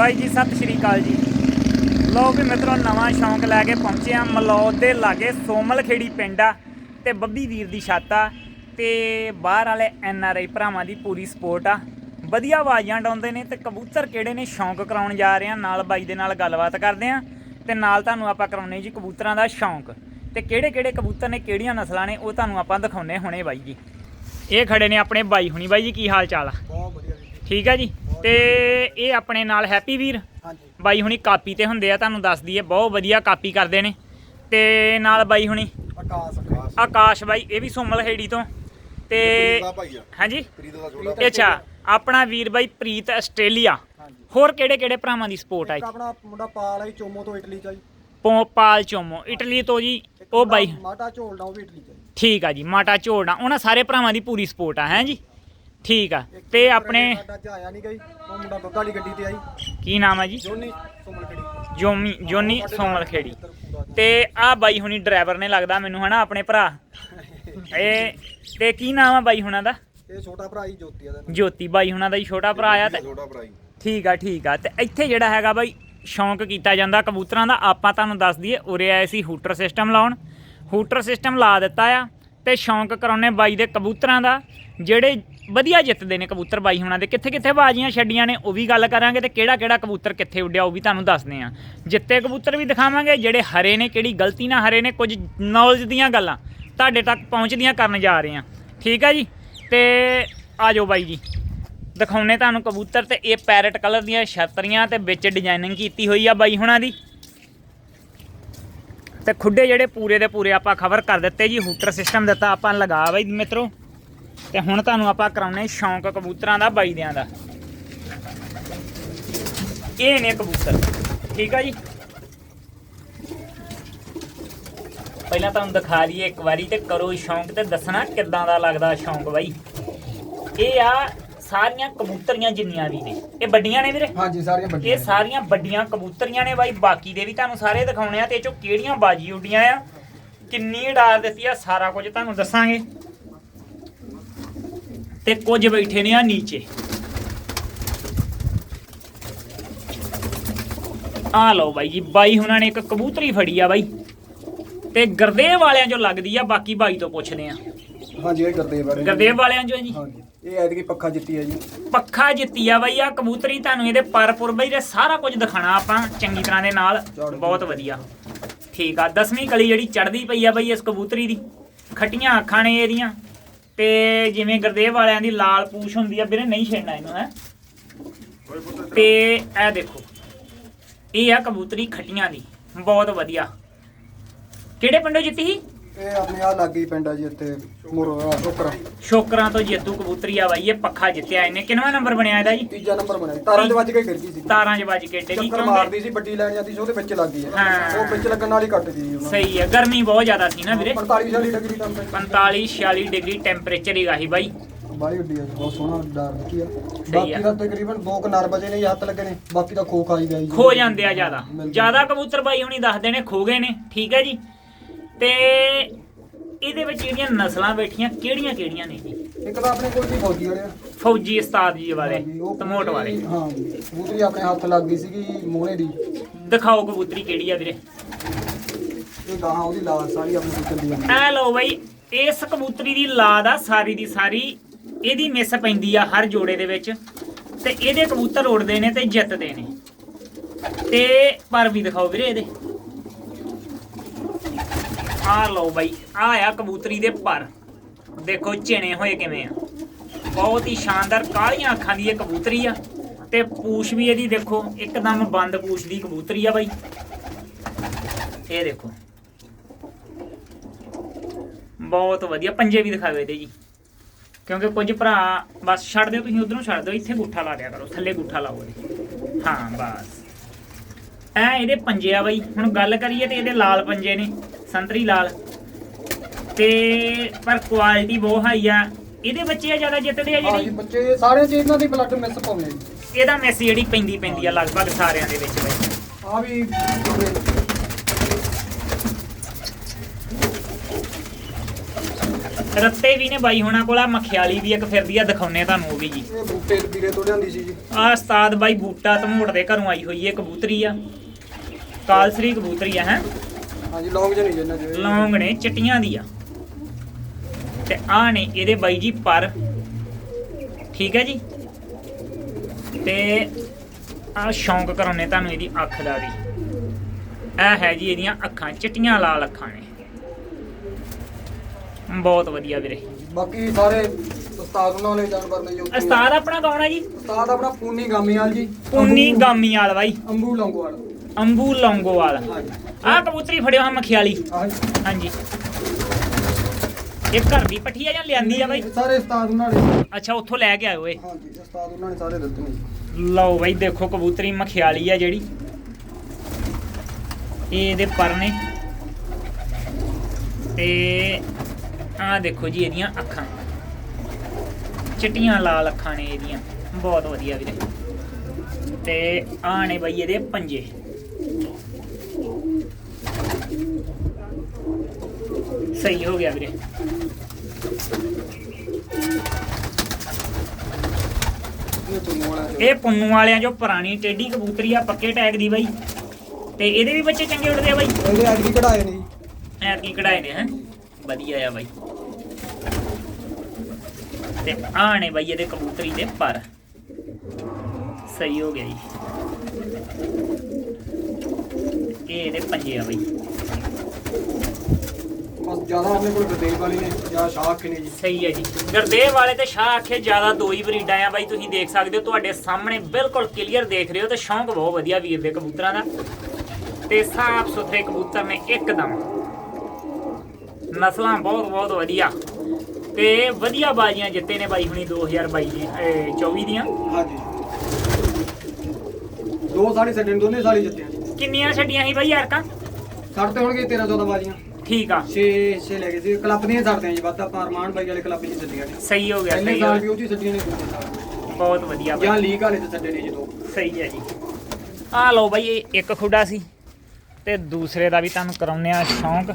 ਬਾਈ ਜੀ ਸਤਿ ਸ਼੍ਰੀ ਅਕਾਲ ਜੀ। ਲੋ ਵੀ ਮਿੱਤਰੋ ਨਵਾਂ ਸ਼ੌਂਕ ਲੈ ਕੇ ਪਹੁੰਚੇ ਆ ਮਲੌਦ ਦੇ ਲਾਗੇ ਸੋਮਲ ਖੇੜੀ ਪਿੰਡ ਆ ਤੇ ਬੱਬੀ ਵੀਰ ਦੀ ਛੱਤ ਆ ਤੇ ਬਾਹਰ ਵਾਲੇ ਐਨ ਆਰ ਆਈ ਭਰਾਵਾਂ ਦੀ ਪੂਰੀ ਸਪੋਰਟ ਆ। ਵਧੀਆ ਆਵਾਜ਼ਾਂ ਡਾਉਂਦੇ ਨੇ ਤੇ ਕਬੂਤਰ ਕਿਹੜੇ ਨੇ ਸ਼ੌਂਕ ਕਰਾਉਣ ਜਾ ਰਹੇ ਆ। ਨਾਲ ਬਾਈ ਦੇ ਨਾਲ ਗੱਲਬਾਤ ਕਰਦੇ ਆ ਤੇ ਨਾਲ ਤੁਹਾਨੂੰ ਆਪਾਂ ਕਰਾਉਣੇ ਜੀ ਕਬੂਤਰਾਂ ਦਾ ਸ਼ੌਂਕ। ਤੇ ਕਿਹੜੇ ਕਿਹੜੇ ਕਬੂਤਰ ਨੇ ਕਿਹੜੀਆਂ ਨਸਲਾਂ ਨੇ ਉਹ ਤੁਹਾਨੂੰ ਆਪਾਂ ਦਿਖਾਉਣੇ ਹੁਣੇ ਬਾਈ ਜੀ। ਇਹ ਖੜੇ ਨੇ ਆਪਣੇ ਬਾਈ ਹੁਣੀ। ਬਾਈ ਜੀ ਕੀ ਹਾਲ ਚਾਲ ਆ? ਬਹੁਤ ਵਧੀਆ ਠੀਕ ਆ ਜੀ? ਤੇ ਇਹ ਆਪਣੇ ਨਾਲ ਹੈਪੀ ਵੀਰ। ਹਾਂਜੀ। ਬਾਈ ਹੁਣੀ ਕਾਪੀ ਤੇ ਹੁੰਦੇ ਆ ਤੁਹਾਨੂੰ ਦੱਸ ਦਈਏ ਬਹੁਤ ਵਧੀਆ ਕਾਪੀ ਕਰਦੇ ਨੇ। ਤੇ ਨਾਲ ਬਾਈ ਹੁਣੀ ਆਕਾਸ਼। ਆਕਾਸ਼। ਆਕਾਸ਼ ਬਾਈ ਇਹ ਵੀ ਸੋਮਲ ਖੇੜੀ ਤੋਂ। ਤੇ ਹਾਂਜੀ? ਅੱਛਾ ਆਪਣਾ ਵੀਰ ਬਾਈ ਪ੍ਰੀਤ ਆਸਟ੍ਰੇਲੀਆ। ਹੋਰ ਕਿਹੜੇ ਕਿਹੜੇ ਭਰਾਵਾਂ ਦੀ ਸਪੋਰਟ ਆਈ ਆਪਣਾ ਮੁੰਡਾ ਪਾਲ ਆਈ ਚੋਮੋ ਤੋਂ ਇਟਲੀ ਚ ਆਈ ਪਾਲ ਚੋਮੋ। ਇਟਲੀ ਤੋਂ ਜੀ ਉਹ ਬਾਈ ਮਾਟਾ ਝੋਲਦਾ ਉਹ ਵੀ ਇਟਲੀ ਚ ਆਈ ਠੀਕ ਆ ਜੀ ਮਾਟਾ ਝੋੜਨਾ ਉਹਨਾਂ ਸਾਰੇ ਭਰਾਵਾਂ ਦੀ ਪੂਰੀ ਸਪੋਰਟ ਆ ਹੈ ਜੀ? ਠੀਕ ਆ। ਤੇ ਆਪਣੇ ਸਾਡਾ ਚ ਆਇਆ ਨਹੀਂ ਗਈ ਉਹ ਮੁੰਡਾ ਦੁੱਧ ਵਾਲੀ ਗੱਡੀ ਤੇ ਆਈ ਕੀ ਨਾਮ ਆ ਜੀ? ਜੋਨੀ ਸੁਮਨ ਖੜੀ ਜੋਮੀ ਜੋਨੀ ਸੋਮਲ ਖੇੜੀ ਤੇ ਆ ਬਾਈ ਹੁਣੀ ਡਰਾਈਵਰ ਨੇ ਲੱਗਦਾ ਮੈਨੂੰ, ਹਨਾ, ਆਪਣੇ ਭਰਾ। ਇਹ ਤੇ ਕੀ ਨਾਮ ਆ ਬਾਈ ਹੁਣਾਂ ਦਾ? ਇਹ ਛੋਟਾ ਭਰਾ ਹੀ ਜੋਤੀ। ਆ ਦਾ ਜੋਤੀ ਬਾਈ ਹੁਣਾਂ ਦਾ ਹੀ ਛੋਟਾ ਭਰਾ ਆ ਤੇ ਛੋਟਾ ਭਰਾ ਹੀ ਠੀਕ ਆ ਠੀਕ ਆ। ਤੇ ਇੱਥੇ ਜਿਹੜਾ ਹੈਗਾ ਬਾਈ, ਸ਼ੌਂਕ ਕੀਤਾ ਜਾਂਦਾ ਕਬੂਤਰਾਂ ਦਾ। ਆਪਾਂ ਤੁਹਾਨੂੰ ਦੱਸ ਦਈਏ, ਉਰੇ ਆਏ ਸੀ ਹੂਟਰ ਸਿਸਟਮ ਲਾਉਣ। ਹੂਟਰ ਸਿਸਟਮ ਲਾ ਦਿੱਤਾ ਆ। ਤੇ ਸ਼ੌਂਕ ਕਰਾਉਣੇ ਬਾਈ ਦੇ ਕਬੂਤਰਾਂ ਦਾ, ਜਿਹੜੇ ਵਧੀਆ ਜਿੱਤਦੇ ਨੇ ਕਬੂਤਰ ਬਾਈ ਹੁਣਾਂ ਦੇ। ਕਿੱਥੇ ਕਿੱਥੇ ਬਾਜ਼ੀਆਂ ਛੱਡੀਆਂ ਨੇ, ਉਹ ਵੀ ਗੱਲ ਕਰਾਂਗੇ ਤੇ ਕਿਹੜਾ ਕਿਹੜਾ ਕਬੂਤਰ ਕਿੱਥੇ ਉੱਡਿਆ ਉਹ ਵੀ ਤੁਹਾਨੂੰ ਦੱਸਦੇ ਆ ਜਿੱਤੇ ਕਬੂਤਰ ਵੀ ਦਿਖਾਵਾਂਗੇ, ਜਿਹੜੇ ਹਰੇ ਨੇ, ਕਿਹੜੀ ਗਲਤੀ ਨਾਲ ਹਰੇ ਨੇ, ਕੁਝ ਨੌਲੇਜ ਦੀਆਂ ਗੱਲਾਂ ਤੁਹਾਡੇ ਤੱਕ ਪਹੁੰਚਦੀਆਂ ਕਰਨ ਜਾ ਰਹੇ ਆ ਠੀਕ ਆ ਜੀ? ਤੇ ਆ ਜਾਓ ਬਾਈ ਜੀ। ਦਿਖਾਉਨੇ ਤੁਹਾਨੂੰ ਕਬੂਤਰ ਤੇ ਇਹ ਪੈਰਟ ਕਲਰ ਦੀਆਂ ਛਤਰੀਆਂ ਤੇ ਵਿੱਚ ਡਿਜ਼ਾਈਨਿੰਗ ਕੀਤੀ ਹੋਈ ਆ ਬਾਈ ਹੁਣਾਂ ਦੀ। ਤੇ ਖੁੱਡੇ ਜਿਹੜੇ ਪੂਰੇ ਦੇ ਪੂਰੇ ਆਪਾਂ ਖਬਰ ਕਰ ਦਿੱਤੇ ਜੀ, ਹੂਟਰ ਸਿਸਟਮ ਦਿੱਤਾ ਆਪਾਂ ਲਗਾ ਬਾਈ ਮਿੱਤਰੋ। ਤੇ ਹੁਣ ਤੁਹਾਨੂੰ ਆਪਾਂ ਕਰਾਉਣੇ ਸ਼ੌਂਕ ਕਬੂਤਰਾਂ ਦਾ, ਬਾਈਦਿਆਂ ਦਾ। ਇਹ ਨੇ ਕਬੂਤਰ, ਠੀਕ ਆ ਜੀ? ਪਹਿਲਾਂ ਤੁਹਾਨੂੰ ਦਿਖਾ ਲਈਏ ਇੱਕ ਵਾਰੀ ਤੇ ਕਰੋ ਸ਼ੌਂਕ ਤੇ ਦੱਸਣਾ ਕਿੱਦਾਂ ਦਾ ਲੱਗਦਾ ਸ਼ੌਂਕ ਬਾਈ। ਇਹ ਆ ਸਾਰੀਆਂ ਕਬੂਤਰੀਆਂ ਜਿੰਨੀਆਂ ਵੀ ਨੇ। ਇਹ ਵੱਡੀਆਂ ਨੇ ਵੀਰੇ? ਹਾਂਜੀ ਸਾਰੀਆਂ ਇਹ ਵੱਡੀਆਂ ਸਾਰੀਆਂ ਵੱਡੀਆਂ ਕਬੂਤਰੀਆਂ ਨੇ ਬਾਈ। ਬਾਕੀ ਦੇ ਵੀ ਤੁਹਾਨੂੰ ਸਾਰੇ ਦਿਖਾਉਣੇ ਆ ਤੇ ਇਹ ਚੋਂ ਕਿਹੜੀਆਂ ਬਾਜੀ ਉੱਡੀਆਂ ਆ? ਕਿੰਨੀ ਉਡਾਰ ਦਿੱਤੀ ਆ ਸਾਰਾ ਕੁਝ ਤੁਹਾਨੂੰ ਦੱਸਾਂਗੇ। ਤੇ ਕੁਝ ਬੈਠੇ ਨੇ ਆ ਨੀਚੇ। ਆ ਲਓ ਬਾਈ ਜੀ ਬਾਈ ਹੁਣਾਂ ਨੇ ਇੱਕ ਕਬੂਤਰੀ ਫੜੀ ਆ ਬਾਈ। ਤੇ ਗਰਦੇਵ ਵਾਲਿਆਂ ਚੋਂ ਲੱਗਦੀ ਆ ਬਾਕੀ ਬਾਈ ਤੋਂ ਪੁੱਛਦੇ ਆ। ਹਾਂਜੀ ਇਹ ਗਰਦੇਵ ਵਾਲੇ ਗਰਦੇਵ ਵਾਲਿਆਂ ਚੋਂ ਜੀ? ਹਾਂਜੀ। ਇਹ ਐਤਕੀ ਪੱਖਾ ਜਿੱਤੀ ਹੈ ਜੀ। ਪੱਖਾ ਜਿੱਤੀ ਆ ਬਈ ਆ ਕਬੂਤਰੀ ਤੁਹਾਨੂੰ ਇਹਦੇ ਪਰਪੁਰ ਬਈ ਦੇ ਸਾਰਾ ਕੁਝ ਦਿਖਾਣਾ ਆਪਾਂ ਚੰਗੀ ਤਰ੍ਹਾਂ ਦੇ ਨਾਲ। ਬਹੁਤ ਵਧੀਆ। ਠੀਕ ਆ ਦਸਵੀਂ ਕਲੀ ਜਿਹੜੀ ਚੜਦੀ ਪਈ ਆ ਬਈ ਇਸ ਕਬੂਤਰੀ ਦੀ ਖੱਟੀਆਂ ਅੱਖਾਂ ਨੇ ਇਹਦੀਆਂ। ਤੇ ਜਿਵੇਂ ਗੁਰਦੇਵ ਵਾਲਿਆਂ ਦੀ ਲਾਲ ਪੂਛ ਹੁੰਦੀ ਆ ਵੀਰੇ ਨਹੀਂ ਛੇੜਨਾ ਇਹਨੂੰ ਹੈ। ਤੇ ਇਹ ਦੇਖੋ ਇਹ ਆ ਕਬੂਤਰੀ ਖੱਟੀਆਂ ਦੀ ਬਹੁਤ ਵਧੀਆ। ਕਿਹੜੇ ਪਿੰਡੋਂ ਜਿੱਤੀ ਸੀ? ਇਹ ਆਪਣੇ ਆ ਲੱਗੀ ਪਿੰਡ ਆ ਜੀ ਇੱਥੇ ਮੁਰ ਸ਼ੋਕਰਾ ਸ਼ੋਕਰਾਂ ਤੋਂ ਜੇਤੂ ਕਬੂਤਰੀ ਆ ਬਾਈ ਇਹ ਪੱਖਾ ਜਿੱਤਿਆ ਇਹਨੇ। ਕਿੰਨਵਾਂ ਨੰਬਰ ਬਣਿਆ ਇਹਦਾ ਜੀ? ਤੀਜਾ ਨੰਬਰ ਬਣਿਆ ਤਾਰਾਂ ਦੇ ਵੱਜ ਕੇ ਗਿਰ ਗਈ ਸੀ ਤਾਰਾਂ 'ਚ ਵੱਜ ਕੇ ਡਿੱਗੀ ਚੱਕਰ ਕਿਉਂਕਿ ਮਾਰਦੀ ਸੀ ਵੱਡੀ ਲੈਣ ਜਾਂਦੀ ਸੀ ਉਹਦੇ ਵਿੱਚ ਲੱਗ ਗਈ ਹੈ ਹਾਂ। ਉਹ ਵਿੱਚ ਲੱਗਣ ਨਾਲ ਹੀ ਕੱਟ ਗਈ ਜੀ ਉਹਨਾਂ ਸਹੀ ਹੈ ਗਰਮੀ ਬਹੁਤ ਜ਼ਿਆਦਾ ਸੀ ਨਾ ਵੀਰੇ। 45 40 ਡਿਗਰੀ ਟੈਂਪਰੇਚਰ 45 46 ਡਿਗਰੀ ਟੈਂਪਰੇਚਰ ਹੀ ਗਾਹੀ ਬਾਈ। ਬਾਲੀ ਉੱਡੀ ਆ ਜੀ, ਬਹੁਤ ਸੋਹਣਾ ਡਰ ਰੱਖੀ ਆ। ਬਾਕੀ ਦਾ ਤਕਰੀਬਨ 2 ਕਨਾਰ ਵਜੇ ਨੇ ਜੀ ਹੱਥ ਲੱਗੇ ਨੇ। ਬਾਕੀ ਦਾ ਖੋ ਖਾਈ ਗਿਆ ਜੀ। ਖੋ ਜਾਂਦੇ ਆ ਜ਼ਿਆਦਾ। ਜ਼ਿਆਦਾ ਕਬੂਤਰ ਬਾਈ ਹੁਣੀ ਦੱਸਦੇ ਨੇ ਖੋ ਗਏ ਨੇ। ਠੀਕ ਹੈ ਜੀ। ਤੇ ਇਹਦੇ ਵਿੱਚ ਜਿਹੜੀਆਂ ਨਸਲਾਂ ਬੈਠੀਆਂ ਕਿਹੜੀਆਂ ਕਿਹੜੀਆਂ ਨੇ ਜੀ? ਇੱਕ ਤਾਂ ਆਪਣੇ ਕੋਲ ਜੀ ਫੌਜੀ ਵਾਲੇ ਆ। ਫੌਜੀ ਉਸਤਾਦ ਜੀ ਹਾਂਜੀ, ਉਹ ਤਮੋਟ ਵਾਲੇ। ਹਾਂ ਕਬੂਤਰੀ ਆਪਣੇ ਹੱਥ ਲੱਗ ਗਈ ਸੀਗੀ ਮੋਹਣੇ ਦੀ। ਦਿਖਾਓ ਕਬੂਤਰੀ ਕਿਹੜੀ ਆ ਵੀਰੇ। ਇਹ ਗਾਹਾਂ ਉਹਦੀ ਲਾਲ ਸਾਰੀ ਆਪਣੇ ਕੋਲ ਚੱਲੀ ਜਾਂਦੀ ਐ ਲਓ ਬਾਈ ਇਸ ਕਬੂਤਰੀ ਦੀ ਲਾਦ ਆ ਸਾਰੀ ਦੀ ਸਾਰੀ। ਇਹਦੀ ਮਿਸ ਪੈਂਦੀ ਆ ਹਰ ਜੋੜੇ ਦੇ ਵਿੱਚ। ਤੇ ਇਹਦੇ ਕਬੂਤਰ ਉੜਦੇ ਨੇ ਤੇ ਜਿੱਤਦੇ ਨੇ। ਤੇ ਪਰ ਵੀ ਦਿਖਾਓ ਵੀਰੇ ਇਹਦੇ। ਆ ਲਓ ਬਾਈ ਆ ਆ ਕਬੂਤਰੀ ਦੇ ਪਰ। ਦੇਖੋ ਚਿਣੇ ਹੋਏ ਕਿਵੇਂ ਆ। ਬਹੁਤ ਹੀ ਸ਼ਾਨਦਾਰ ਕਾਲੀਆਂ ਅੱਖਾਂ ਦੀ ਇਹ ਕਬੂਤਰੀ ਆ। ਤੇ ਪੂਛ ਵੀ ਇਹਦੀ ਦੇਖੋ, ਇੱਕਦਮ ਬੰਦ ਪੂਛ ਦੀ ਕਬੂਤਰੀ ਆ ਬਾਈ। ਇਹ ਦੇਖੋ। ਬਹੁਤ ਵਧੀਆ, ਪੰਜੇ ਵੀ ਦਿਖਾਵੇ ਇਹਦੇ ਜੀ। ਕਿਉਂਕਿ ਕੁਝ ਭਰਾ, ਬਸ ਛੱਡ ਦਿਓ, ਤੁਸੀਂ ਉਧਰੋਂ ਛੱਡ ਦਿਓ, ਇੱਥੇ ਗੁੱਠਾ ਲਾ ਦਿਆ ਕਰੋ, ਥੱਲੇ ਗੁੱਠਾ ਲਾਓ ਇਹਦੇ। ਹਾਂ, ਬਸ। ਐ ਇਹਦੇ ਪੰਜੇ ਆ ਬਾਈ। ਹੁਣ ਗੱਲ ਕਰੀਏ ਤੇ ਇਹਦੇ ਲਾਲ ਪੰਜੇ ਨੇ। ਸੰਤਰੀ ਲਾਲ। ਤੇ ਪਰ ਕੁਆਲਿਟੀ ਬਹੁਤ ਹਾਈ ਆ। ਇਹਦੇ ਬੱਚੇ ਆ ਜ਼ਿਆਦਾ ਜਿੱਤਦੇ ਆ ਜੀ ਜਿਹੜੀ ਬੱਚੇ ਸਾਰੇ ਚ ਇਹਨਾਂ ਦੀ ਬਲੱਡ ਮਿਸ ਪਾਉਂਦੇ ਆ ਜੀ। ਇਹਦਾ ਮੈਸੇਜ ਜਿਹੜੀ ਪੈਂਦੀ ਪੈਂਦੀ ਆ ਲਗਭਗ ਸਾਰਿਆਂ ਦੇ ਵਿੱਚ। ਬਈ ਆ ਵੀ ਰੱਤੇ ਵੀ ਨੇ ਬਾਈ ਹੋਣਾ ਕੋਲ ਆ ਮਖਿਆਲੀ ਵੀ ਇੱਕ ਫਿਰਦੀ ਆ ਦਿਖਾਉਨੇ ਤੁਹਾਨੂੰ ਉਹ ਵੀ ਜੀ। ਇਹ ਬੂਟੇ ਵੀਰੇ ਤੋਂ ਲਿਆਂਦੀ ਸੀ ਜੀ। ਆ ਉਸਤਾਦ ਬਾਈ ਬੂਟਾ ਧਮੋੜ ਦੇ ਘਰੋਂ ਆਈ ਹੋਈ ਹੈ ਕਬੂਤਰੀ ਆ। ਕਾਲਸਰੀ ਕਬੂਤਰੀ ਆ ਹੈ? ਹਾਂਜੀ ਲੌਂਗ ਜਣੀ ਜਿੰਨਾ ਜੀ ਲੌਂਗ ਨੇ ਚਟੀਆਂ ਦੀ ਆ। ਤੇ ਆ ਨੇ ਇਹਦੇ ਬਾਈ ਜੀ ਪਰ। ਠੀਕ ਹੈ ਜੀ? ਤੇ ਆ ਸ਼ੌਂਕ ਕਰਾਉਨੇ ਤੁਹਾਨੂੰ ਇਹਦੀ ਅੱਖ ਦਾ ਵੀ। ਇਹ ਹੈ ਜੀ ਇਹਦੀਆਂ ਅੱਖਾਂ ਚਿੱਟੀਆਂ ਲਾਲ ਅੱਖਾਂ ਨੇ। ਬਹੁਤ ਵਧੀਆ ਵੀਰੇ। ਬਾਕੀ ਸਾਰੇ ਉਸਤਾਦ ਉਹਨਾਂ ਵਾਲੇ ਜਾਨਵਰ ਨੇ ਜੀ। ਉਸਤਾਦ ਆਪਣਾ ਕੌਣ ਆ ਜੀ? ਉਸਤਾਦ ਆਪਣਾ ਪੂਨੀ ਗਾਮੀਵਾਲ ਜੀ। ਪੂਨੀ ਗਾਮੀਵਾਲ ਬਾਈ। ਅੰਬੂ ਲੌਂਗੋਵਾਲ। ਅੰਬੂ ਲੌਂਗੋਵਾਲ। ਹਾਂਜੀ ਆ ਕਬੂਤਰੀ ਫੜਿਓ ਹਾਂ ਮਖਿਆਲੀ। ਆਹ ਹਾਂਜੀ। ਇਹ ਘਰ ਦੀ ਪੱਠੀ ਆ ਜਾਂ ਲਿਆਂਦੀ ਆ ਬਾਈ? ਸਾਰੇ ਉਸਤਾਦ ਉਹਨਾਂ ਨੇ। ਅੱਛਾ ਉੱਥੋਂ ਲੈ ਕੇ ਆਇਓ ਏ ਹਾਂਜੀ ਉਸਤਾਦ ਉਹਨਾਂ ਨੇ ਸਾਰੇ ਦਿੱਤੇ ਨੇ। ਜੀ। ਲਓ ਬਾਈ ਦੇਖੋ ਕਬੂਤਰੀ ਮਖਿਆਲੀ ਆ ਜਿਹੜੀ। ਇਹ ਇਹਦੇ ਪਰ ਨੇ। ਤੇ ਆਹ ਦੇਖੋ ਜੀ ਇਹਦੀਆਂ ਅੱਖਾਂ। ਚਿੱਟੀਆਂ ਲਾਲ ਅੱਖਾਂ ਨੇ ਇਹਦੀਆਂ। ਬਹੁਤ ਵਧੀਆ ਵੀਰੇ। ਤੇ ਆਹ ਨੇ ਬਾਈ ਇਹਦੇ ਪੰਜੇ। ਸਹੀ ਹੋ ਗਿਆ ਵੀਰੇ। ਇਹ ਪੁੰਨੂ ਵਾਲਿਆਂ ਜੋ ਪੁਰਾਣੀ ਟੇਢੀ ਕਬੂਤਰੀ ਆ ਪੱਕੇ ਟੈਗ ਦੀ ਬਾਈ। ਤੇ ਇਹਦੇ ਵੀ ਬੱਚੇ ਚੰਗੇ ਉੱਡਦੇ ਆ ਬਾਈ? ਇਹਦੇ ਅੱਜ ਵੀ ਕਢਾਏ ਨੇ ਜੀ। ਐਰ ਕੀ ਕਢਾਏ ਨੇ ਹੈ? ਵਧੀਆ ਆ ਬਾਈ। ਤੇ ਆਹ ਨੇ ਬਾਈ ਇਹਦੇ ਕਬੂਤਰੀ ਦੇ ਪਰ। ਸਹੀ ਹੋ ਗਿਆ ਜੀ। ਇਹ ਇਹਦੇ ਪੰਜੇ ਆ ਬਾਈ। ਜ਼ਿਆਦਾ ਆਪਣੇ ਕੋਲ ਗਦੇਲ ਵਾਲੀ ਨੇ ਜਾਂ ਸ਼ਾਖ ਨੇ ਜੀ। ਸਹੀ ਹੈ ਜੀ। ਗਰਦੇਵ ਵਾਲੇ ਤੇ ਸ਼ਾਹ ਆਖੇ ਜ਼ਿਆਦਾ ਦੋ ਹੀ ਬਰੀਡਾਂ ਆ। ਬਾਈ ਤੁਸੀਂ ਦੇਖ ਸਕਦੇ ਹੋ ਤੁਹਾਡੇ ਸਾਹਮਣੇ ਬਿਲਕੁਲ ਕਲੀਅਰ ਦੇਖ ਰਹੇ ਹੋ ਤੇ ਸ਼ੌਂਕ ਬਹੁਤ ਵਧੀਆ ਵੀਰ ਦੇ ਕਬੂਤਰਾਂ ਦਾ। ਤੇ ਸਾਫ਼ ਸੁਥਰੇ ਕਬੂਤਰ ਨੇ ਇੱਕਦਮ। ਨਸਲਾਂ ਬਹੁਤ ਬਹੁਤ ਵਧੀਆ। ਤੇ ਵਧੀਆ ਬਾਜ਼ੀਆਂ ਜਿੱਤੇ ਨੇ ਬਾਈ ਹੁਣੀ 2022 ਦੀ ਇਹ 24 ਦੀਆਂ। ਹਾਂਜੀ। ਦੋ ਸਾੜੀ ਨੇ ਦੋਨੇ ਸਾੜੀ ਜਿੱਤੇ ਕਿੰਨੀਆਂ ਛੱਡੀਆਂ ਸੀ ਬਾਈ ਯਾਰਕਾਂ ਸਾਡੇ ਤੇ ਹੋਣਗੇ 13 14 ਬਾਜੀਆਂ। ਠੀਕ ਆ। 6 6 ਲੈ ਗਏ ਸੀ। ਕਲੱਬ ਦੀਆਂ ਛੱਡਦੇ ਆ ਜੀ ਵੱਧ ਆਪਾਂ ਅਰਮਾਨ ਬਾਈ ਵਾਲੇ ਕਲੱਬ 'ਚ ਛੱਡੀਆਂ ਨੇ। ਸਹੀ ਹੋ ਗਿਆ ਪਹਿਲੇ ਸਹੀ ਹੋ ਸਾਲ ਵੀ ਗਿਆ। ਉਹ 'ਚ ਹੀ ਛੱਡੀਆਂ ਨੇ ਦੂਜੇ ਸਾਲ ਬਹੁਤ ਵਧੀਆ ਬਾਈ। ਜਾਂ ਲੀਗ ਵਾਲੇ ਤੇ ਛੱਡੇ ਨੇ ਜੀ ਦੋ। ਸਹੀ ਹੈ ਜੀ। ਆ ਲਓ ਬਾਈ ਇਹ ਇੱਕ ਖੁੱਡਾ ਸੀ ਤੇ ਦੂਸਰੇ ਦਾ ਵੀ ਤੁਹਾਨੂੰ ਕਰਾਉਂਦੇ ਆ ਸ਼ੌਂਕ।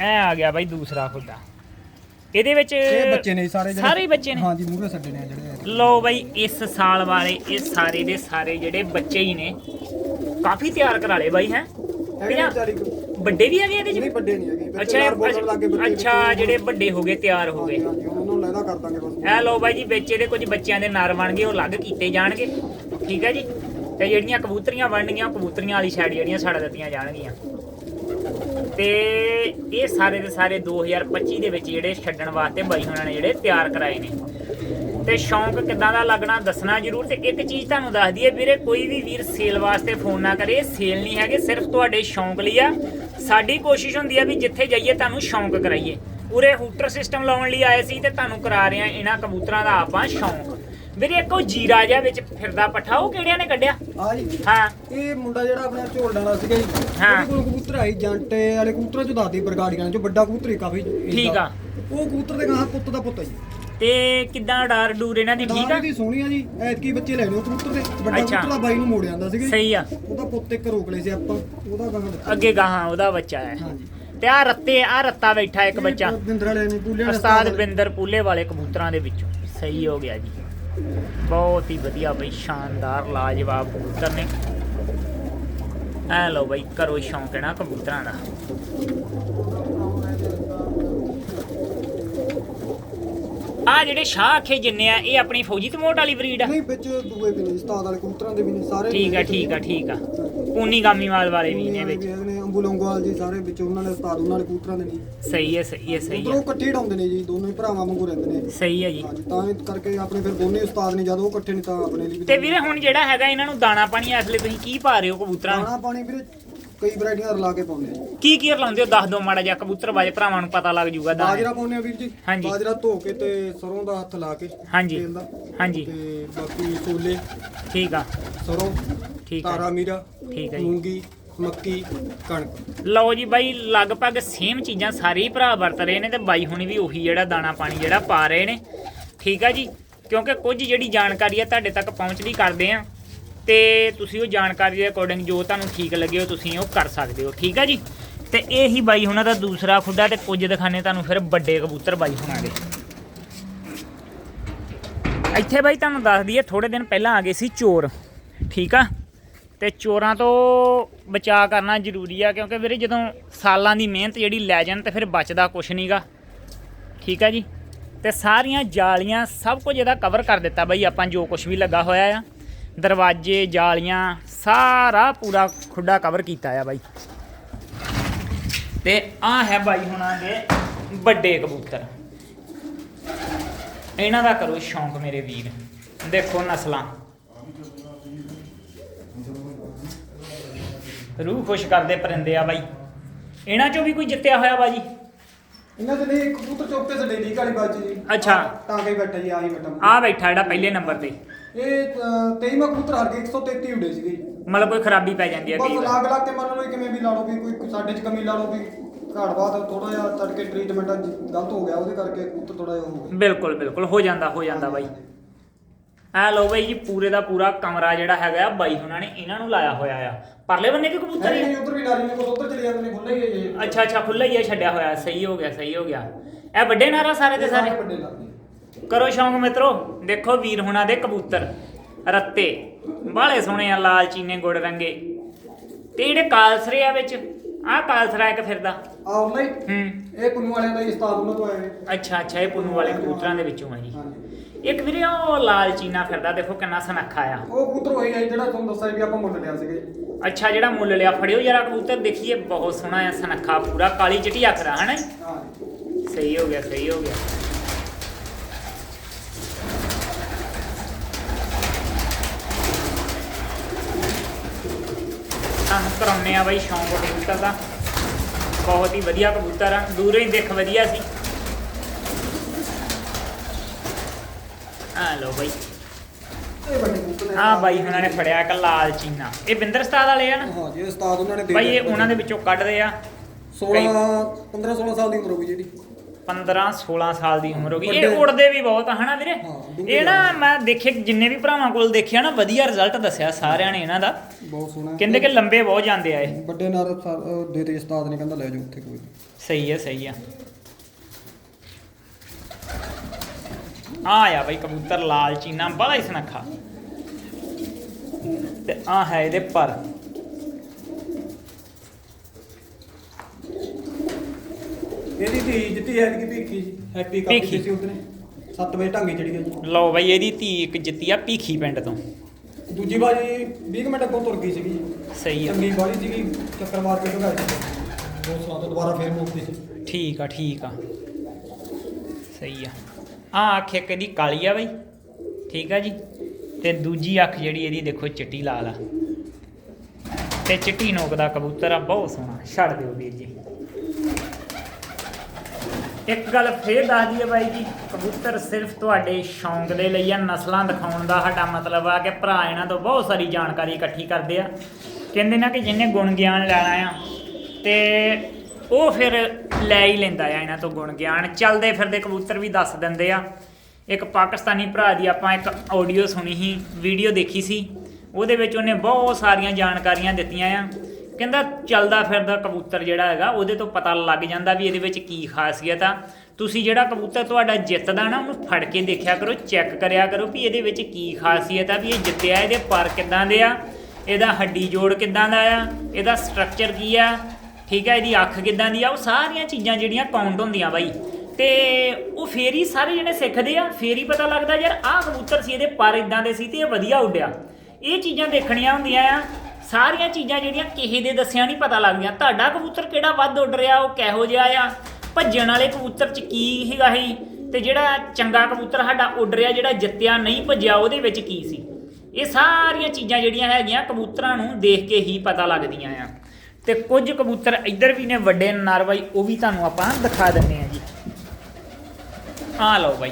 ਐ ਆ ਗਿਆ ਬਾਈ ਦੂਸਰਾ ਖੁੱਡਾ। ਇਹਦੇ ਵਿੱਚ ਇਹ ਬੱਚੇ ਨੇ ਜੀ ਸਾਰੇ ਜਿਹੜੇ। ਸਾਰੇ ਹੀ ਬੱਚੇ ਨੇ। ਹਾਂਜੀ ਮੂਹਰੇ ਛੱਡੇ ਨੇ ਜਿਹੜੇ ਲਓ ਬਾਈ ਇਸ ਸਾਲ ਵਾਲੇ ਇਹ ਸਾਰੇ ਦੇ ਸਾਰੇ ਜਿਹੜੇ ਬੱਚੇ ਹੀ ਨੇ। ਕਾਫੀ ਤਿਆਰ ਕਰਾ ਲਏ ਬਾਈ ਹੈ? ਹੈਗੇ ਵੱਡੇ ਵੀ ਹੈਗੇ ਇਹਦੇ ਨਹੀਂ ਚ ਵੱਡੇ ਨਹੀਂ ਹੈਗੇ ਅੱਛਾ ਇਹ- ਅੱਛਾ ਜਿਹੜੇ ਵੱਡੇ ਹੋ ਗਏ ਤਿਆਰ ਹੋ ਗਏ। ਹਾਂਜੀ ਉਹਨਾਂ ਨੂੰ ਲੈਦਾ ਕਰ ਦਾਂਗੇ ਬਸ। ਐ ਲੋ ਬਾਈ ਜੀ ਵਿੱਚ ਇਹਦੇ ਕੁਝ ਬੱਚਿਆਂ ਦੇ ਨਰ ਬਣ ਗਏ ਉਹ ਅਲੱਗ ਕੀਤੇ ਜਾਣਗੇ। ਠੀਕ ਹੈ ਜੀ? ਤੇ ਜਿਹੜੀਆਂ ਕਬੂਤਰੀਆਂ ਬਣਨਗੀਆਂ ਉਹ ਕਬੂਤਰੀਆਂ ਵਾਲੀ ਸਾਈਡ ਜਿਹੜੀਆਂ ਛੱਡ ਦਿੱਤੀਆਂ ਜਾਣਗੀਆਂ। ਤੇ ਇਹ ਸਾਰੇ ਦੇ ਸਾਰੇ 2025 ਦੇ ਵਿੱਚ ਜਿਹੜੇ ਛੱਡਣ ਵਾਸਤੇ ਬਾਈ ਹੁਣਾਂ ਨੇ ਜਿਹੜੇ ਤਿਆਰ ਕਰਾਏ ਨੇ। ਤੇ ਸ਼ੌਂਕ ਕਿੱਦਾਂ ਦਾ ਲੱਗਣਾ ਦੱਸਣਾ ਜ਼ਰੂਰ ਤੇ ਇੱਕ ਚੀਜ਼ ਤੁਹਾਨੂੰ ਦੱਸ ਦਈਏ ਵੀਰੇ ਕੋਈ ਵੀ ਵੀਰ ਸੇਲ ਵਾਸਤੇ ਫੋਨ ਨਾ ਕਰੇ ਸੇਲ ਨਹੀਂ ਹੈਗੇ ਸਿਰਫ ਤੁਹਾਡੇ ਸ਼ੌਂਕ ਲਈ ਆ। ਸਾਡੀ ਕੋਸ਼ਿਸ਼ ਹੁੰਦੀ ਆ ਵੀ ਜਿੱਥੇ ਜਾਈਏ ਤੁਹਾਨੂੰ ਸ਼ੌਂਕ ਕਰਾਈਏ। ਉਰੇ ਹੂਟਰ ਸਿਸਟਮ ਲਾਉਣ ਲਈ ਆਏ ਸੀ ਤੇ ਤੁਹਾਨੂੰ ਕਰਾ ਰਹੇ ਆ ਇਹਨਾਂ ਕਬੂਤਰਾਂ ਦਾ ਆਪਾਂ ਸ਼ੌਂਕ। ਵੀਰੇ ਇੱਕ ਜੀਰਾ ਜਿਹਾ ਵਿੱਚ ਫਿਰਦਾ ਪੱਠਾ ਉਹ ਕਿਹੜਿਆਂ ਨੇ ਕੱਢਿਆ? ਆ ਜੀ। ਹਾਂ। ਇਹ ਮੁੰਡਾ ਜਿਹੜਾ ਆਪਣੇ ਝੋਲਡਾ ਵਾਲਾ ਸੀਗਾ ਜੀ। ਹਾਂ। ਉਹਦੇ ਕੋਲ ਕਬੂਤਰ ਆਈ ਜੰਟੇ ਵਾਲੇ ਕਬੂਤਰਾਂ ਚੋਂ ਦੱਸਦੀ ਬਰਗਾੜੀਆਂ ਚੋਂ ਵੱਡਾ ਕਬੂਤਰ ਹੀ ਕਾਫੀ ਠੀਕ ਆ। ਉਹ ਕਬੂਤਰ ਦੇ ਗਾਂ ਪੁੱਤ ਦਾ ਪੁੱਤ ਆ ਜੀ। ਤੇ ਕਿੱਦਾਂ ਡਾਰ ਡੂਰ ਇਹਨਾਂ ਦੀ ਠੀਕ ਆ? ਦੀ ਸੋਹਣੀ ਆ ਜੀ ਐਤਕੀ ਬੱਚੇ ਲੈਣੇ ਕਬੂਤਰ ਦੇ ਵੱਡਾ ਅੱਛਾ। ਕਬੂਤਰ ਦਾ ਬਾਈ ਨੂੰ ਮੋੜ ਆਂਦਾ ਸੀਗਾ ਜੀ। ਸਹੀ ਆ। ਉਹਦਾ ਪੁੱਤ ਇੱਕ ਰੋਕ ਲਏ ਸੀ ਆਪਾਂ ਉਹਦਾ ਗਾਂ ਦਿੱਤਾ ਅੱਗੇ ਗਾਹਾਂ ਉਹਦਾ ਬੱਚਾ ਹੈ। ਹਾਂਜੀ। ਤੇ ਆ ਰੱਤੇ ਆ ਰੱਤਾ ਬੈਠਾ ਇੱਕ ਬੱਚਾ। ਬਿੰਦਰ ਵਾਲੇ ਨੇ ਬੁੱਲੇ ਵਾਲੇ ਉਸਤਾਦ ਬਿੰਦਰ ਪੂਲੇ ਵਾਲੇ ਕਬੂਤਰਾਂ ਦੇ ਵਿੱਚੋਂ। ਸਹੀ ਹੋ ਗਿਆ ਜੀ। ਬਹੁਤ ਹੀ ਵਧੀਆ ਬਈ ਸ਼ਾਨਦਾਰ ਲਾਜਵਾਬ ਕਬੂਤਰ ਨੇ। ਐ ਲਓ ਬਈ ਕਰੋ ਸ਼ੌਂਕ ਹੈ ਨਾ ਕਬੂਤਰਾਂ ਦਾ। ਆ ਜਿਹੜੇ ਸ਼ਾਹ ਆਖੇ ਜਿੰਨੇ ਆ ਇਹ ਆਪਣੀ ਫੌਜੀ ਤਮੋਟ ਵਾਲੀ ਬਰੀਡ ਆ? ਨਹੀਂ ਵਿੱਚ ਦੂਏ ਵੀ ਨੇ ਉਸਤਾਦ ਵਾਲੇ ਕਬੂਤਰਾਂ ਦੇ ਵੀ ਨੇ ਸਾਰੇ ਠੀਕ ਆ ਠੀਕ ਆ ਠੀਕ ਆ। ਪੂਨੀ ਗਾਮੀਵਾਲ ਵਾਲੇ ਵੀ ਨੇ ਵਿੱਚ। ਨੇ ਅੰਬੂਲੋਂਗਵਾਲ ਜੀ ਸਾਰੇ ਵਿੱਚ ਉਹਨਾਂ ਨੇ ਉਸਤਾਦ ਉਹਨਾਂ ਦੇ ਕਬੂਤਰਾਂ ਦੇ ਨੇ ਸਹੀ ਹੈ ਸਹੀ ਹੈ ਸਹੀ ਹੈ। ਇਕੱਠੇ ਡਾਉਂਦੇ ਨੇ ਜੀ ਦੋਨੋਂ ਹੀ ਭਰਾਵਾਂ ਵਾਂਗੂ ਰਹਿੰਦੇ ਨੇ। ਸਹੀ ਹੈ ਜੀ। ਤਾਂ ਇਹ ਕਰਕੇ ਆਪਣੇ ਫਿਰ ਦੋਨੇ ਉਸਤਾਦ ਨੇ ਜਦੋਂ ਉਹ ਇਕੱਠੇ ਨੇ ਤਾਂ ਆਪਣੇ ਲਈ ਤੇ ਵੀਰੇ ਹੁਣ ਜਿਹੜਾ ਹੈਗਾ ਇਹਨਾਂ ਨੂੰ ਦਾਣਾ ਪਾਣੀ ਇਸ ਲਈ ਤੁਸੀਂ ਕੀ ਪਾ ਰਹੇ ਹੋ ਕਬੂਤਰਾਂ? ਨੂੰ ਦਾਣਾ ਪਾਣੀ ਵੀਰੇ ਕਈ ਵੈਰਾਈਟੀਆਂ ਰਲਾ ਕੇ ਪਾਉਂਦੇ ਆ। ਕੀ ਕੀ ਰਲਾਉਂਦੇ ਹੋ? ਦੱਸ ਦਿਓ ਮਾੜਾ ਜਿਹਾ ਕਬੂਤਰ ਬਾਜੇ ਭਰਾਵਾਂ ਨੂੰ ਪਤਾ ਲੱਗ ਜੂਗਾ ਦਾਣੇ। ਬਾਜਰਾ ਪਾਉਂਦੇ ਆ ਵੀਰ ਜੀ। ਹਾਂਜੀ। ਬਾਜਰਾ ਧੋ ਕੇ ਤੇ ਸਰੋਂ ਦਾ ਹੱਥ ਲਾ ਕੇ ਹਾਂਜੀ। ਤੇਲ ਦਾ। ਹਾਂਜੀ। ਤੇ ਬਾਕੀ ਛੋਲੇ ਠੀਕ ਆ। ਸਰੋਂ ਠੀਕ ਤਾਰਾ ਆ ਮੀਰਾ ਠੀਕ ਹੈ ਜੀ। ਮੂੰਗੀ ਮੱਕੀ ਕਣਕ। ਲਓ ਜੀ ਬਾਈ ਲਗਭਗ ਸੇਮ ਚੀਜ਼ਾਂ ਸਾਰੇ ਹੀ ਭਰਾ ਵਰਤ ਰਹੇ ਨੇ ਤੇ ਬਾਈ ਹੁਣੀ ਵੀ ਉਹੀ ਜਿਹੜਾ ਦਾਣਾ ਪਾਣੀ ਜਿਹੜਾ ਪਾ ਰਹੇ ਨੇ। ਠੀਕ ਆ ਜੀ ਕਿਉਂਕਿ ਕੁਝ ਜਿਹੜੀ ਜਾਣਕਾਰੀ ਆ ਤੁਹਾਡੇ ਤੱਕ ਪਹੁੰਚਦੀ ਕਰਦੇ ਆ। ਤੇ ਤੁਸੀਂ ਉਹ ਜਾਣਕਾਰੀ ਦੇ ਅਕੋਰਡਿੰਗ ਜੋ ਤੁਹਾਨੂੰ ਠੀਕ ਲੱਗੇ ਉਹ ਤੁਸੀਂ ਉਹ ਕਰ ਸਕਦੇ ਹੋ, ਠੀਕ ਹੈ ਜੀ? ਤੇ ਇਹ ਹੀ ਬਾਈ ਹੁਣਾਂ ਦਾ ਦੂਸਰਾ ਖੁੱਡਾ ਤੇ ਕੁਝ ਦਿਖਾਣੇ ਤੁਹਾਨੂੰ ਫਿਰ ਵੱਡੇ ਕਬੂਤਰ ਬਾਈ ਹੁਣਾਂ ਦੇ। ਇੱਥੇ ਬਾਈ ਤੁਹਾਨੂੰ ਦੱਸ ਦਈਏ ਥੋੜੇ ਦਿਨ ਪਹਿਲਾਂ ਆ ਗਏ ਸੀ ਚੋਰ, ਠੀਕ ਆ? ਤੇ ਚੋਰਾਂ ਤੋਂ ਬਚਾਅ ਕਰਨਾ ਜ਼ਰੂਰੀ ਆ, ਕਿਉਂਕਿ ਵੀਰੇ ਜਦੋਂ ਸਾਲਾਂ ਦੀ ਮਿਹਨਤ ਜਿਹੜੀ ਲੈ ਜਾਣ ਤੇ ਫਿਰ ਬਚਦਾ ਕੁਛ ਨਹੀਂਗਾ ਠੀਕ ਆ ਜੀ? ਤੇ ਸਾਰੀਆਂ ਜਾਲੀਆਂ ਸਭ ਕੁਝ ਇਹਦਾ ਕਵਰ ਕਰ ਦਿੱਤਾ ਬਾਈ, ਆਪਾਂ ਜੋ ਕੁਝ ਵੀ ਲੱਗਾ ਹੋਇਆ ਆ। ਦਰਵਾਜ਼ੇ ਜਾਲੀਆਂ ਸਾਰਾ ਪੂਰਾ ਖੁੱਡਾ ਕਵਰ ਕੀਤਾ ਆ ਬਾਈ। ਤੇ ਆ ਹੈ ਬਾਈ ਹੁਣਾਂ ਦੇ ਵੱਡੇ ਕਬੂਤਰ। ਇਹਨਾਂ ਦਾ ਕਰੋ ਸ਼ੌਂਕ ਮੇਰੇ ਵੀਰ। ਦੇਖੋ ਨਸਲਾਂ। ਰੂਹ ਖੁਸ਼ ਕਰਦੇ ਪਰਿੰਦੇ ਆ ਬਾਈ। ਇਹਨਾਂ ਚੋਂ ਵੀ ਕੋਈ ਜਿੱਤਿਆ ਹੋਇਆ ਬਾਜੀ ਇਹਨਾਂ ਦੇ ਲਈ ਕਬੂਤਰ ਚੌਕ ਤੇ ਸਡੇ ਲੀਕ ਵਾਲੀ ਬਾਜੀ। ਜੀ ਅੱਛਾ। ਤਾਂ ਕੇ ਬੈਠਾ ਜੀ ਆਹੀ ਬੈਠਾ। ਆ ਬੈਠਾ ਜਿਹੜਾ ਪਹਿਲੇ ਨੰਬਰ ਤੇ। ਇਹ 23ਵਾਂ ਕਬੂਤਰ ਹਰ ਕੇ 133 ਉੱਡੇ ਸੀਗੇ। ਜੀ। ਮਤਲਬ ਕੋਈ ਖਰਾਬੀ ਪੈ ਜਾਂਦੀ ਹੈ ਬਸ ਕਈ ਵਾਰ ਅਲੱਗ ਅਲੱਗ ਤੇ ਮੰਨ ਲਓ ਕਿਵੇਂ ਵੀ ਲਾ ਲਓ ਵੀ ਕੋਈ ਸਾਡੇ ਚ ਕਮੀ ਲਾ ਲਓ ਵੀ ਘਾੜ ਬਾਅਦ ਥੋੜਾ ਜਿਹਾ ਤੜਕੇ ਟ੍ਰੀਟਮੈਂਟ ਗਲਤ ਹੋ ਗਿਆ ਉਹਦੇ ਕਰਕੇ ਕਬੂਤਰ ਥੋੜਾ ਜਿਹਾ ਹੋ ਗਿਆ। ਬਿਲਕੁਲ ਬਿਲਕੁਲ ਹੋ ਜਾਂਦਾ ਹੋ ਜਾਂਦਾ ਬਾਈ। ਆ ਲੋ ਬਾਈ ਜੀ ਪੂਰੇ ਦਾ ਪੂਰਾ ਕਮਰਾ ਜਿਹੜਾ ਹੈਗਾ ਆ ਬਾਈ ਹੁਣਾਂ ਨੇ ਇਹਨਾਂ ਨੂੰ ਲਾਇਆ ਹੋਇਆ ਆ। ਪਰਲੇ ਬੰਨੇ ਕਿ ਕਬੂਤਰ ਹੀ? ਨਹੀਂ ਉਧਰ ਵੀ ਨਾਰੀ ਨੇ ਉਧਰ ਚਲੇ ਜਾਂਦੇ ਨੇ ਖੁੱਲੇ ਹੀ ਹੈ ਇਹ। ਅੱਛਾ ਅੱਛਾ ਖੁੱਲਾ ਹੀ ਆ ਛੱਡਿਆ ਹੋਇਆ ਸਹੀ ਹੋ ਗਿਆ ਸਹੀ ਹੋ ਗਿਆ। ਇਹ ਵੱਡੇ ਨਾਰਾ ਸਾਰੇ ਦੇ ਸਾਰੇ ਵੱਡੇ ਕਰੋ ਸ਼ੌਂਕ ਮਿੱਤਰੋ ਦੇਖੋ ਵੀਰ ਹੁਣਾਂ ਦੇ ਕਬੂਤਰ। ਰੱਤੇ ਬਾਹਲੇ ਸੋਹਣੇ ਆ ਲਾਲ ਚੀਨੇ ਗੁੜ ਰੰਗੇ। ਤੇ ਜਿਹੜੇ ਕਾਲਸਰੇ ਆ ਵਿੱਚ ਆਹ ਕਾਲਸਰਾ ਇੱਕ ਫਿਰਦਾ। ਆ ਉਹਨਾਂ ਹੀ। ਇਹ ਪੁੰਨੂ ਵਾਲਿਆਂ ਦਾ ਹੀ ਉਸਤਾਦ ਉਹਨਾਂ ਤੋਂ ਆਏ ਅੱਛਾ ਅੱਛਾ ਇਹ ਪੁੰਨੂ ਵਾਲੇ ਕਬੂਤਰਾਂ ਦੇ ਵਿੱਚੋਂ ਆ ਜੀ। ਇੱਕ ਵੀਰੇ ਉਹ ਲਾਲ ਚੀਨਾ ਫਿਰਦਾ ਦੇਖੋ ਕਿੰਨਾ ਸਨੱਖਾ ਆ। ਉਹ ਕਬੂਤਰ ਉਹੀ ਹੈ ਜਿਹੜਾ ਤੁਹਾਨੂੰ ਦੱਸਿਆ ਵੀ ਆਪਾਂ ਮੁੱਲ ਲਿਆ ਸੀਗਾ। ਅੱਛਾ ਜਿਹੜਾ ਮੁੱਲ ਲਿਆ ਫੜਿਓ ਜਰਾ ਕਬੂਤਰ ਦੇਖੀਏ ਬਹੁਤ ਸੋਹਣਾ ਆ ਸਨੱਖਾ ਪੂਰਾ ਕਾਲੀ ਚਿੱਟੀ ਅੱਖ ਦਾ ਹਨਾ ਸਹੀ ਹੋ ਗਿਆ ਸਹੀ ਹੋ ਗਿਆ। ਕਰਾਉਨੇ ਆ ਬਾਈ ਸ਼ੌਂਕ ਕਬੂਤਰ ਦਾ। ਬਹੁਤ ਹੀ ਵਧੀਆ ਕਬੂਤਰ ਆ। ਦੂਰੋਂ ਹੀ ਦਿਖ ਵਧੀਆ ਸੀ। ਆ ਲੋ ਬਾਈ। ਆ ਬਾਈ ਉਹਨਾਂ ਨੇ ਫੜਿਆ ਇੱਕ ਲਾਲ ਚੀਨਾ। ਇਹ ਬਿੰਦਰ ਉਸਤਾਦ ਵਾਲੇ ਆ ਨਾ? ਹਾਂ ਜੀ ਉਸਤਾਦ ਉਹਨਾਂ ਨੇ ਦੇ ਬਾਈ ਇਹ। ਉਹਨਾਂ ਦੇ ਵਿੱਚੋਂ ਕੱਢਦੇ ਆ। 16 15 16 ਸਾਲ ਦੀ ਉਮਰ ਹੋ ਗਈ ਜਿਹੜੀ। 15 16 ਸਾਲ ਦੀ ਉਮਰ ਹੋ ਗਈ। ਇਹ ਉੜਦੇ ਵੀ ਬਹੁਤ ਆ ਹਨਾ ਵੀਰੇ? ਇਹ ਨਾ ਮੈਂ ਦੇਖੇ ਜਿੰਨੇ ਵੀ ਭਰਾਵਾਂ ਕੋਲ ਦੇਖਿਆ ਨਾ ਵਧੀਆ ਰਿਜ਼ਲਟ ਦੱਸਿਆ ਸਾਰਿਆਂ ਨੇ ਇਹਨਾਂ ਦਾ। ਬਹੁਤ ਸੋਹਣਾ। ਕਹਿੰਦੇ ਕਿ ਲੰਬੇ ਬਹੁਤ ਜਾਂਦੇ ਆ ਇਹ। ਵੱਡੇ ਨਾਰ ਦੇ ਤੇ ਉਸਤਾਦ ਨੇ ਕਹਿੰਦਾ ਲੈ ਜਾਓ ਉੱਥੇ ਕੋਈ। ਸਹੀ ਹੈ ਸਹੀ ਆ। ਆ ਆ ਬਈ ਕਬੂਤਰ ਲਾਲ ਚੀਨਾ ਬੜਾ ਹੀ ਸੁਨੱਖਾ। ਤੇ ਆ ਹੈ ਇਹਦੇ ਪਰ। ਇਹਦੀ ਧੀ ਜਿੱਤੀ ਹੈ ਕਿ ਭੀਖੀ? ਜੀ ਹੈਪੀ ਭੀਖੀ। ਕਾਪੀ ਸੀ ਉਹਨੇ 7 ਵਜੇ ਢਾਂਗੇ ਚੜੀ ਗਈ ਜੀ। ਲਓ ਬਈ ਇਹਦੀ ਧੀ ਇੱਕ ਜਿੱਤੀ ਆ ਪੀਖੀ ਪਿੰਡ ਤੋਂ। ਦੂਜੀ ਬਾਜੀ 20 ਮਿੰਟ ਅੱਗੋਂ ਤੁਰ ਗਈ ਸੀਗੀ। ਜੀ ਸਹੀ ਆ। ਚੰਗੀ ਬਾਜੀ ਸੀਗੀ ਚੱਕਰ ਮਾਰ ਕੇ ਭਗਾਈ ਸਾਲ ਤੋਂ ਦੁਬਾਰਾ ਫੇਰ ਮੁੱਕਦੀ ਸੀ। ਠੀਕ ਆ ਠੀਕ ਆ। ਸਹੀ ਆ। ਆ ਅੱਖ ਇੱਕ ਇਹਦੀ ਕਾਲੀ ਆ ਬਈ। ਠੀਕ ਆ ਜੀ। ਤੇ ਦੂਜੀ ਅੱਖ ਜਿਹੜੀ ਇਹਦੀ ਦੇਖੋ ਚਿੱਟੀ ਲਾਲ ਆ। ਤੇ ਚਿੱਟੀ ਨੋਕ ਦਾ ਕਬੂਤਰ ਆ ਬਹੁਤ ਸੋਹਣਾ। ਛੱਡ ਦਿਓ ਵੀਰ ਜੀ। ਇੱਕ ਗੱਲ ਫੇਰ ਦੱਸ ਦਈਏ ਬਾਈ ਜੀ, ਕਬੂਤਰ ਸਿਰਫ ਤੁਹਾਡੇ ਸ਼ੌਂਕ ਦੇ ਲਈ ਆ, ਨਸਲਾਂ ਦਿਖਾਉਣ ਦਾ ਸਾਡਾ ਮਤਲਬ ਆ ਕਿ ਭਰਾ ਇਹਨਾਂ ਤੋਂ ਬਹੁਤ ਸਾਰੀ ਜਾਣਕਾਰੀ ਇਕੱਠੀ ਕਰਦੇ ਆ। ਕਹਿੰਦੇ ਨਾ ਕਿ ਜਿਹਨੇ ਗੁਣ ਗਿਆਨ ਲੈਣਾ ਆ ਤੇ ਉਹ ਫਿਰ ਲੈ ਹੀ ਲੈਂਦਾ ਆ ਇਹਨਾਂ ਤੋਂ ਗੁਣ ਗਿਆਨ। ਚੱਲਦੇ ਫਿਰਦੇ ਕਬੂਤਰ ਵੀ ਦੱਸ ਦਿੰਦੇ ਆ। ਇੱਕ ਪਾਕਿਸਤਾਨੀ ਭਰਾ ਦੀ ਆਪਾਂ ਇੱਕ ਆਡੀਓ ਸੁਣੀ ਸੀ ਵੀਡੀਓ ਦੇਖੀ ਸੀ। ਉਹਦੇ ਵਿੱਚ ਉਹਨੇ ਬਹੁਤ ਸਾਰੀਆਂ ਜਾਣਕਾਰੀਆਂ ਦਿੱਤੀਆਂ ਆ। ਕਹਿੰਦਾ ਚੱਲਦਾ ਫਿਰਦਾ ਕਬੂਤਰ ਜਿਹੜਾ ਹੈਗਾ, ਉਹਦੇ ਤੋਂ ਪਤਾ ਲੱਗ ਜਾਂਦਾ ਵੀ ਇਹਦੇ ਵਿੱਚ ਕੀ ਖਾਸੀਅਤ ਆ। ਤੁਸੀਂ ਜਿਹੜਾ ਕਬੂਤਰ ਤੁਹਾਡਾ ਜਿੱਤਦਾ ਨਾ, ਉਹਨੂੰ ਫੜ ਕੇ ਦੇਖਿਆ ਕਰੋ, ਚੈੱਕ ਕਰਿਆ ਕਰੋ ਵੀ ਇਹਦੇ ਵਿੱਚ ਕੀ ਖਾਸੀਅਤ ਆ, ਵੀ ਇਹ ਜਿੱਤਿਆ, ਇਹਦੇ ਪਰ ਕਿੱਦਾਂ ਦੇ ਆ, ਇਹਦਾ ਹੱਡੀ ਜੋੜ ਕਿੱਦਾਂ ਦਾ ਆ, ਇਹਦਾ ਸਟਰਕਚਰ ਕੀ ਆ, ਠੀਕ ਆ, ਇਹਦੀ ਅੱਖ ਕਿੱਦਾਂ ਦੀ ਆ, ਉਹ ਸਾਰੀਆਂ ਚੀਜ਼ਾਂ ਜਿਹੜੀਆਂ ਕਾਊਂਟ ਹੁੰਦੀਆਂ ਬਾਈ। ਤੇ ਉਹ ਫੇਰ ਹੀ ਸਾਰੇ ਜਣੇ ਸਿੱਖਦੇ ਆ, ਫੇਰ ਹੀ ਪਤਾ ਲੱਗਦਾ ਯਾਰ, ਆਹ ਕਬੂਤਰ ਸੀ, ਇਹਦੇ ਪਰ ਇਦਾਂ ਦੇ ਸੀ ਤੇ ਇਹ ਵਧੀਆ ਉੱਡਿਆ। ਇਹ ਚੀਜ਼ਾਂ ਦੇਖਣੀਆਂ ਹੁੰਦੀਆਂ ਆ ਸਾਰੀਆਂ ਚੀਜ਼ਾਂ ਜਿਹੜੀਆਂ ਕਿਸੇ ਦੇ ਦੱਸਿਆ ਨਹੀਂ ਪਤਾ ਲੱਗਦੀਆਂ। ਤੁਹਾਡਾ ਕਬੂਤਰ ਕਿਹੜਾ ਵੱਧ ਉੱਡ ਰਿਹਾ, ਉਹ ਕਿਹੋ ਜਿਹਾ ਆ? ਭੱਜਣ ਵਾਲੇ ਕਬੂਤਰ ਚ ਕੀ ਹੈਗਾ ਸੀ ਤੇ ਜਿਹੜਾ ਚੰਗਾ ਕਬੂਤਰ ਸਾਡਾ ਉੱਡ ਰਿਹਾ, ਜਿਹੜਾ ਜਿੱਤਿਆ ਨਹੀਂ ਭੱਜਿਆ, ਉਹਦੇ ਵਿੱਚ ਕੀ ਸੀ? ਇਹ ਸਾਰੀਆਂ ਚੀਜ਼ਾਂ ਜਿਹੜੀਆਂ ਹੈਗੀਆਂ ਕਬੂਤਰਾਂ ਨੂੰ ਦੇਖ ਕੇ ਹੀ ਪਤਾ ਲੱਗਦੀਆਂ ਆ। ਤੇ ਕੁਝ ਕਬੂਤਰ ਇੱਧਰ ਵੀ ਨੇ, ਵੱਡੇ ਨਰ ਬਾਈ ਉਹ ਵੀ ਤੁਹਾਨੂੰ ਆਪਾਂ ਦਿਖਾ ਦਿੰਨੇ ਆ ਜੀ। ਆ ਲਓ ਬਾਈ।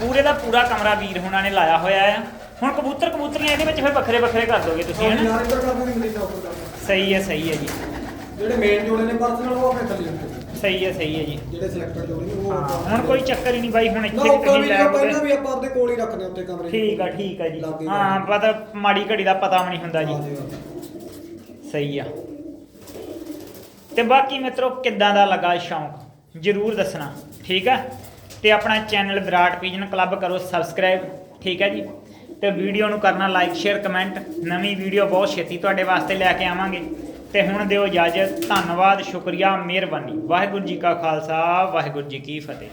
ਪੂਰੇ ਦਾ ਪੂਰਾ ਕਮਰਾ ਵੀਰ ਹੁਣਾਂ ਨੇ ਲਾਇਆ ਹੋਇਆ ਆ। ਹੁਣ ਕਬੂਤਰ ਕਬੂਤਰੀਆਂ ਇਹਦੇ ਵਿੱਚ ਫਿਰ ਵੱਖਰੇ ਵੱਖਰੇ ਕਰ ਦੋਗੇ ਤੁਸੀਂ ਯਾਰ ਇੱਧਰ ਕਰ ਕਰ ਦਾਂਗੇ। ਸਹੀ ਹੈ ਸਹੀ ਹੈ ਜੀ। ਜਿਹੜੇ ਮੇਨ ਜੋੜੇ ਨੇ ਪਰਸਨਲ ਉਹ ਆਪਣੇ ਥੱਲੇ ਹੁੰਦੇ ਸਹੀ ਹੈ ਸਹੀ ਹੈ ਜੀ। ਜਿਹੜੇ ਸਿਲੈਕਟਡ ਜੋੜੇ ਨੇ ਉਹ ਹਾਂ ਆਪਾਂ- ਹੁਣ ਕੋਈ ਚੱਕਰ ਹੀ ਨਹੀਂ ਬਾਈ ਹੁਣ ਇੱਥੇ ਨਾ। ਵੀ ਲੈ ਆਓਗੇ। ਪਹਿਲਾਂ ਵੀ ਆਪਾਂ ਆਪਦੇ ਕੋਲ ਹੀ ਰੱਖਦੇ ਉੱਤੇ ਕਮਰੇ। ਠੀਕ ਆ ਠੀਕ ਆ ਜੀ। ਲਾਗੇ ਹਾਂ ਪਤਾ ਮਾੜੀ ਘੜੀ ਦਾ ਪਤਾ ਵੀ ਨਹੀਂ ਹੁੰਦਾ ਜੀ। ਹਾਂ ਹਾਂ। ਸਹੀ ਆ। ਤੇ ਬਾਕੀ ਮਿੱਤਰੋ ਕਿੱਦਾਂ ਦਾ ਲੱਗਾ ਸ਼ੌਂਕ? ਜਰੂਰ ਦੱਸਣਾ। ਠੀਕ ਆ? ਤੇ ਆਪਣਾ ਚੈਨਲ ਵਿਰਾਟ ਪੀਜਨ ਕਲੱਬ ਕਰੋ ਸਬਸਕ੍ਰਾਈਬ ਠੀਕ ਹੈ ਜੀ? ਤੇ ਵੀਡੀਓ ਨੂੰ ਕਰਨਾ ਲਾਈਕ ਸ਼ੇਅਰ ਕਮੈਂਟ ਨਵੀਂ ਵੀਡੀਓ ਬਹੁਤ ਛੇਤੀ ਤੁਹਾਡੇ ਵਾਸਤੇ ਲੈ ਕੇ ਆਵਾਂਗੇ। ਤੇ ਹੁਣ ਦਿਓ ਇਜਾਜ਼ਤ। ਧੰਨਵਾਦ, ਸ਼ੁਕਰੀਆ, ਮਿਹਰਬਾਨੀ। ਵਾਹਿਗੁਰੂ ਜੀ ਕਾ ਖਾਲਸਾ, ਵਾਹਿਗੁਰੂ ਜੀ ਕੀ ਫਤਿਹ।